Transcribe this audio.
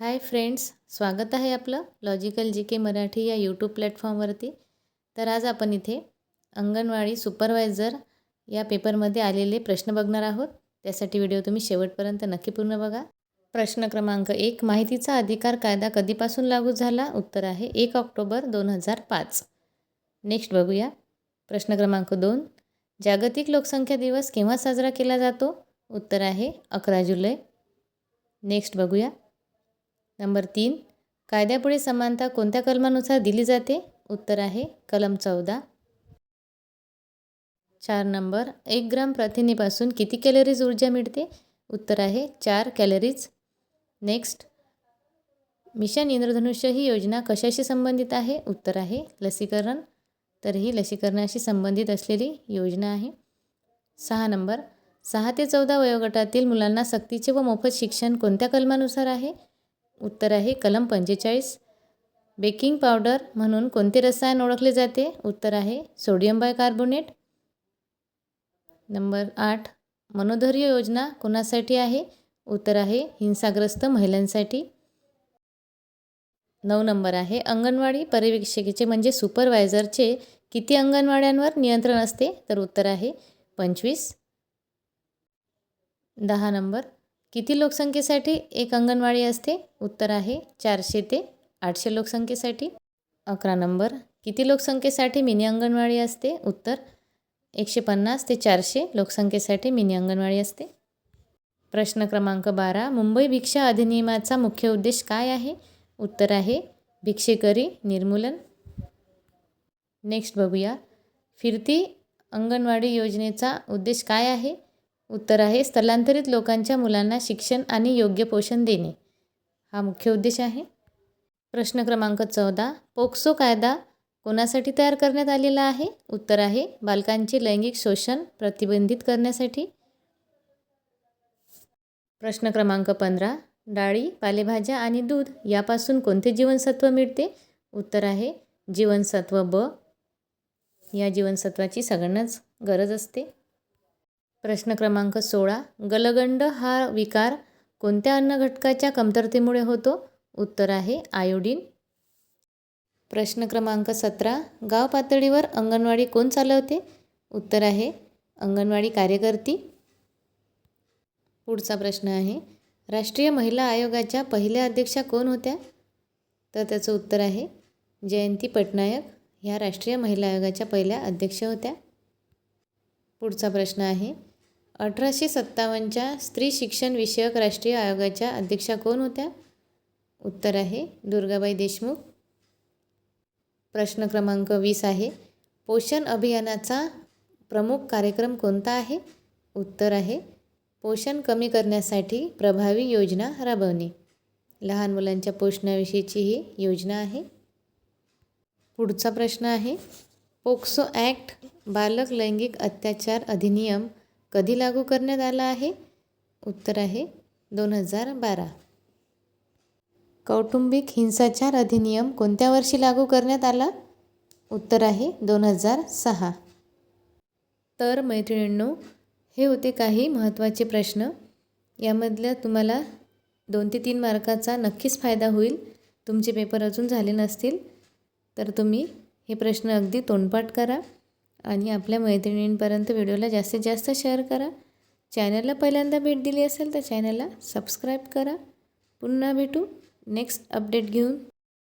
Hi friends स्वागत आहे आपलं लॉजिकल जी के मराठी या यूट्यूब प्लॅटफॉर्मवरती तर आज आपण इथे अंगणवाडी सुपरवायझर या पेपरमध्ये आलेले प्रश्न बघणार आहोत. त्यासाठी व्हिडिओ तुम्ही शेवटपर्यंत नक्की पूर्ण बघा. प्रश्न क्रमांक एक माहितीचा अधिकार कायदा कधीपासून लागू झाला? उत्तर आहे एक ऑक्टोबर दोन हजार पाच. नेक्स्ट बघूया. प्रश्न क्रमांक दोन जागतिक लोकसंख्या दिवस केव्हा साजरा केला जातो? उत्तर आहे अकरा जुलै. नेक्स्ट बघूया. नंबर तीन कायद्यापुढे समानता कोणत्या कलमानुसार दिली जाते? उत्तर आहे कलम चौदा. चार नंबर एक ग्राम प्रथिनेपासून किती कॅलरीज ऊर्जा मिळते? उत्तर आहे चार कॅलरीज. नेक्स्ट मिशन इंद्रधनुष्य ही योजना कशाशी संबंधित आहे? उत्तर आहे लसीकरण. तर ही लसीकरणाशी संबंधित असलेली योजना आहे. सहा नंबर सहा ते चौदा वयोगटातील मुलांना सक्तीचे व मोफत शिक्षण कोणत्या कलमानुसार आहे? उत्तर आहे कलम पंचेचाळीस. बेकिंग पावडर म्हणून कोणते रसायन ओळखले जाते? उत्तर आहे सोडियम बायकार्बोनेट नंबर आठ मनोधैर्य योजना कोणासाठी आहे? उत्तर आहे हिंसाग्रस्त महिलांसाठी. नऊ नंबर आहे अंगणवाडी पर्यवेक्षकेचे म्हणजे सुपरवायझरचे किती अंगणवाड्यांवर नियंत्रण असते? तर उत्तर आहे पंचवीस. दहा नंबर किती लोकसंख्येसाठी एक अंगणवाडी असते? उत्तर आहे चारशे ते आठशे लोकसंख्येसाठी. अकरा नंबर किती लोकसंख्येसाठी मिनी अंगणवाडी असते? उत्तर एकशे पन्नास ते चारशे लोकसंख्येसाठी मिनी अंगणवाडी असते. प्रश्न क्रमांक बारा मुंबई भिक्षा अधिनियमाचा मुख्य उद्देश काय आहे? उत्तर आहे भिक्षेकरी निर्मूलन. नेक्स्ट बघूया फिरती अंगणवाडी योजनेचा उद्देश काय आहे? उत्तर आहे स्थलांतरित लोकांच्या मुलांना शिक्षण आणि योग्य पोषण देणे. हा मुख्य उद्देश आहे. प्रश्न क्रमांक चौदा पोक्सो कायदा कोणासाठी तयार करण्यात आलेला आहे? उत्तर आहे बालकांचे लैंगिक शोषण प्रतिबंधित करण्यासाठी. प्रश्न क्रमांक पंधरा डाळी पालेभाज्या आणि दूध यापासून कोणते जीवनसत्व मिळते? उत्तर आहे जीवनसत्व ब. या जीवनसत्वाची सगळ्यांनाच गरज असते. प्रश्न क्रमांक सोळा. गलगंड हा विकार कोणत्या अन्नघटकाच्या कमतरतेमुळे होतो? उत्तर आहे आयोडीन. प्रश्न क्रमांक सतरा. गाव पातळीवर अंगणवाडी कोण चालवते? उत्तर आहे अंगणवाडी कार्यकर्ती. पुढचा प्रश्न आहे राष्ट्रीय महिला आयोगाच्या पहिल्या अध्यक्षा कोण होत्या? तर त्याचं उत्तर आहे जयंती पटनायक. ह्या राष्ट्रीय महिला आयोगाच्या पहिल्या अध्यक्ष होत्या. पुढचा प्रश्न आहे. अठराशे सत्तावन्नच्या स्त्री शिक्षण विषयक राष्ट्रीय आयोगाच्या अध्यक्षा कोण होत्या? उत्तर आहे दुर्गाबाई देशमुख. प्रश्न क्रमांक वीस आहे. पोषण अभियानाचा प्रमुख कार्यक्रम कोणता आहे? उत्तर आहे पोषण कमी करण्यासाठी प्रभावी योजना राबवणे. लहान मुलांच्या पोषणाविषयीची ही योजना आहे. पुढचा प्रश्न आहे पोक्सो ॲक्ट बालक लैंगिक अत्याचार अधिनियम कधी लागू करण्यात आला आहे? उत्तर आहे दोन हजार बारा. कौटुंबिक हिंसाचार अधिनियम कोणत्या वर्षी लागू करण्यात आला? उत्तर आहे दोन हजार सहा. तर मैत्रिणींनो हे होते काही महत्त्वाचे प्रश्न. यामधल्या तुम्हाला दोन ते तीन मार्काचा नक्कीच फायदा होईल. तुमचे पेपर अजून झाले नसतील तर तुम्ही हे प्रश्न अगदी तोंडपाठ करा आणि आपल्या मैत्रिणींपर्यंत व्हिडिओला जास्तीत जास्त शेअर करा. चॅनलला पहिल्यांदा भेट दिली असेल तर चॅनलला सबस्क्राईब करा. पुन्हा भेटू. नेक्स्ट अपडेट घेऊन.